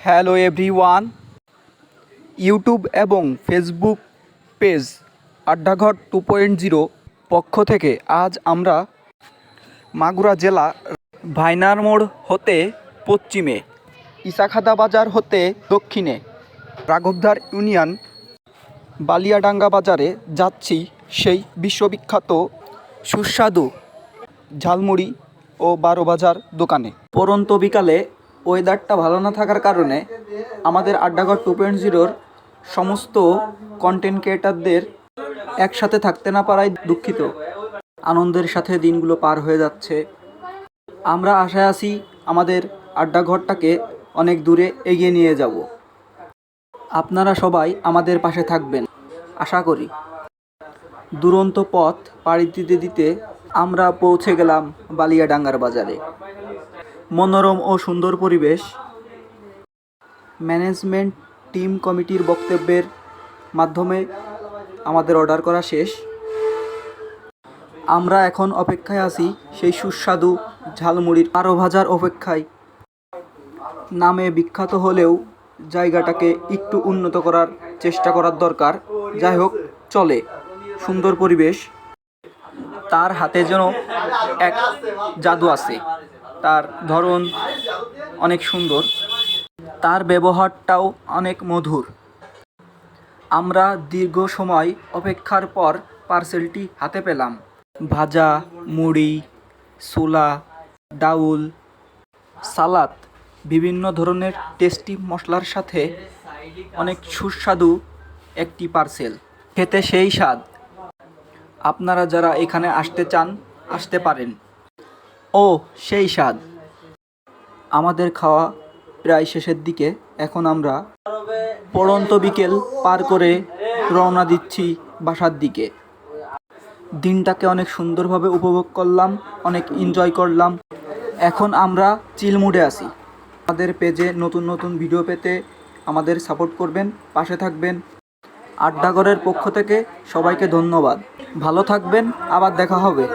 Hello everyone YouTube এবং Facebook page Addaghar two point zero পক্ষ থেকে আজ আমরা মাগুরা জেলা ভাইনার মোড় হতে পশ্চিমে, ইসাখাদা বাজার হতে দক্ষিণে রাঘবদার ইউনিয়ন, বালিয়াডাঙ্গা বাজারে যাচ্ছি সেই বিশ্ববিখ্যাত সুস্বাদু ঝালমুড়ি ও বারো বাজার দোকানে। পরন্ত বিকালে ওয়েদারটা ভালো না থাকার কারণে আমাদের আড্ডাঘর টু পয়েন্ট জিরোর সমস্ত কন্টেন্ট ক্রিয়েটারদের একসাথে থাকতে না পারায় দুঃখিত। আনন্দের সাথে দিনগুলো পার হয়ে যাচ্ছে। আমরা আশায় আছি আমাদের আড্ডাঘরটাকে অনেক দূরে এগিয়ে নিয়ে যাব। আপনারা সবাই আমাদের পাশে থাকবেন, আশা করি। দুরন্ত পথ পাড়ি দিতে দিতে আমরা পৌঁছে গেলাম বালিয়াডাঙ্গার বাজারে। মনোরম ও সুন্দর পরিবেশ। ম্যানেজমেন্ট টিম কমিটির বক্তব্যের মাধ্যমে আমাদের অর্ডার করা শেষ। আমরা এখন অপেক্ষায় আছি সেই সুস্বাদু ঝালমুড়ির আরও ভাজার অপেক্ষায়। নামে বিখ্যাত হলেও জায়গাটাকে একটু উন্নত করার চেষ্টা করার দরকার। যাই হোক, চলে। সুন্দর পরিবেশ। তার হাতে যেন এক জাদু আছে। তার ধরন অনেক সুন্দর। তার ব্যবহারটাও অনেক মধুর। আমরা দীর্ঘ সময় অপেক্ষার পর পার্সেলটি হাতে পেলাম। ভাজা, মুড়ি, ছোলা, ডাউল, সালাদ, বিভিন্ন ধরনের টেস্টি মশলার সাথে অনেক সুস্বাদু একটি পার্সেল। খেতে সেই স্বাদ। আপনারা যারা এখানে আসতে চান, আসতে পারেন। ও সেই স্বাদ। আমাদের খাওয়া প্রায় শেষের দিকে। এখন আমরা পড়ন্ত বিকেল পার করে রওনা দিচ্ছি বাসার দিকে। দিনটাকে অনেক সুন্দরভাবে উপভোগ করলাম, অনেক এনজয় করলাম। এখন আমরা চিলমুডে আছি। আমাদের পেজে নতুন নতুন ভিডিও পেতে আমাদের সাপোর্ট করবেন, পাশে থাকবেন। আড্ডাঘরের পক্ষ থেকে সবাইকে ধন্যবাদ। ভালো থাকবেন, আবার দেখা হবে।